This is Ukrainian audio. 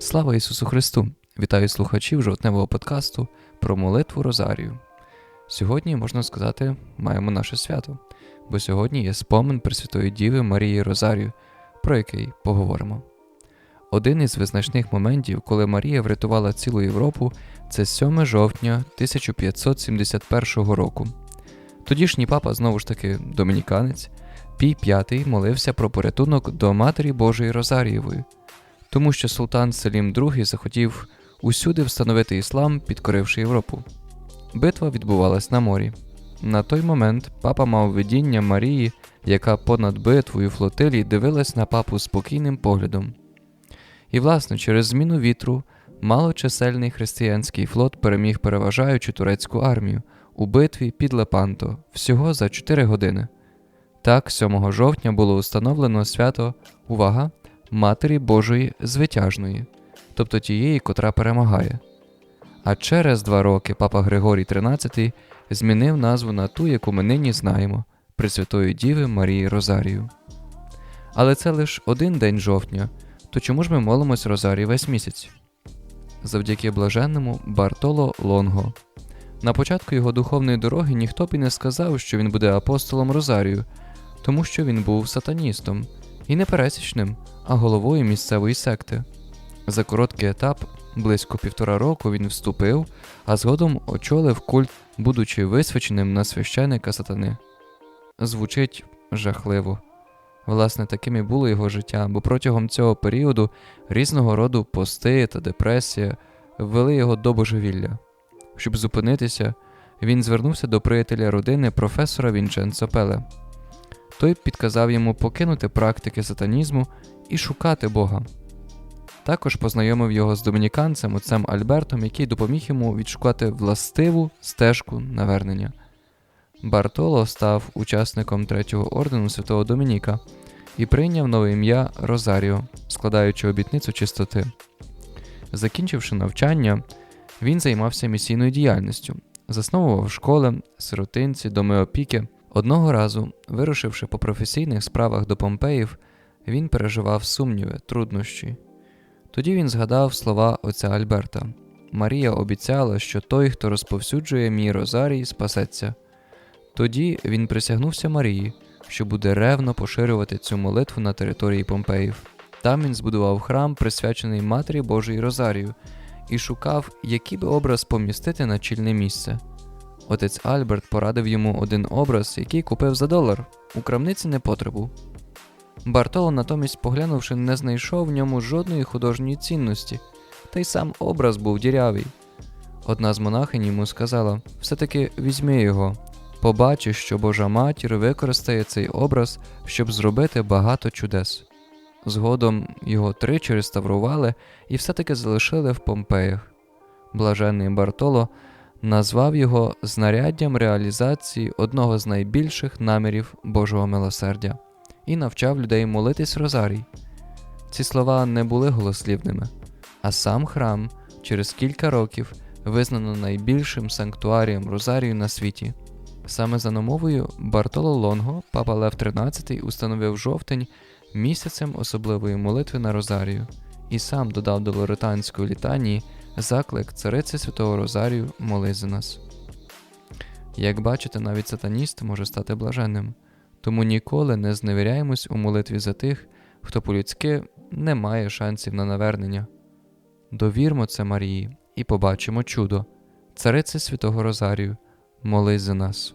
Слава Ісусу Христу! Вітаю слухачів жовтневого подкасту про молитву Розарію. Сьогодні, можна сказати, маємо наше свято, бо сьогодні є спомин Пресвятої Діви Марії Розарію, про який поговоримо. Один із визначних моментів, коли Марія врятувала цілу Європу, це 7 жовтня 1571 року. Тодішній папа, знову ж таки, домініканець, Пій V молився про порятунок до Матері Божої Розарієвої, тому що султан Селім II захотів усюди встановити іслам, підкоривши Європу. Битва відбувалась на морі. На той момент папа мав видіння Марії, яка понад битвою флотилії дивилась на папу спокійним поглядом. І, власне, через зміну вітру малочисельний християнський флот переміг переважаючу турецьку армію у битві під Лепанто всього за 4 години. Так, 7 жовтня було установлено свято увага Матері Божої Звитяжної, тобто тієї, котра перемагає. А через два роки папа Григорій XIII змінив назву на ту, яку ми нині знаємо Пресвятої Діви Марії Розарію. Але це лише один день жовтня, то чому ж ми молимось Розарій весь місяць? Завдяки блаженному Бартоло Лонго. На початку його духовної дороги ніхто б і не сказав, що він буде апостолом Розарію, тому що він був сатаністом і не пересічним, а головою місцевої секти. За короткий етап, близько півтора року, він вступив, а згодом очолив культ, будучи висвяченим на священика сатани. Звучить жахливо. Власне, таким і було його життя, бо протягом цього періоду різного роду пости та депресія ввели його до божевілля. Щоб зупинитися, він звернувся до приятеля родини професора Вінченцо Пеле. Той підказав йому покинути практики сатанізму і шукати Бога. Також познайомив його з домініканцем отцем Альбертом, який допоміг йому відшукати властиву стежку навернення. Бартоло став учасником третього ордену Святого Домініка і прийняв нове ім'я Розаріо, складаючи обітницю чистоти. Закінчивши навчання, він займався місійною діяльністю, засновував школи, сиротинці, доми опіки. Одного разу, вирушивши по професійних справах до Помпеїв, він переживав сумніви, труднощі. Тоді він згадав слова отця Альберта Марія обіцяла, що той, хто розповсюджує мій розарій, спасеться. Тоді він присягнувся Марії, що буде ревно поширювати цю молитву на території Помпеїв. Там він збудував храм, присвячений Матері Божої Розарію, і шукав, який би образ помістити на чільне місце. Отець Альберт порадив йому один образ, який купив за долар, у крамниці непотребу. Бартоло, натомість, поглянувши, не знайшов в ньому жодної художньої цінності, та й сам образ був дірявий. Одна з монахинь йому сказала: все-таки візьми його, побачиш, що Божа матір використає цей образ, щоб зробити багато чудес. Згодом його тричі реставрували і все-таки залишили в Помпеях. Блаженний Бартоло назвав його знаряддям реалізації одного з найбільших намірів Божого милосердя і навчав людей молитись Розарій. Ці слова не були голослівними, а сам храм через кілька років визнано найбільшим санктуарієм Розарію на світі. Саме за намовою Бартоло Лонго, папа Лев XIII установив жовтень місяцем особливої молитви на Розарію і сам додав до лоретанської літанії заклик цариці Святого Розарію моли за нас. Як бачите, навіть сатаніст може стати блаженним, тому ніколи не зневіряємось у молитві за тих, хто по-людськи не має шансів на навернення. Довірмо це Марії і побачимо чудо, цариці Святого Розарію, молись за нас.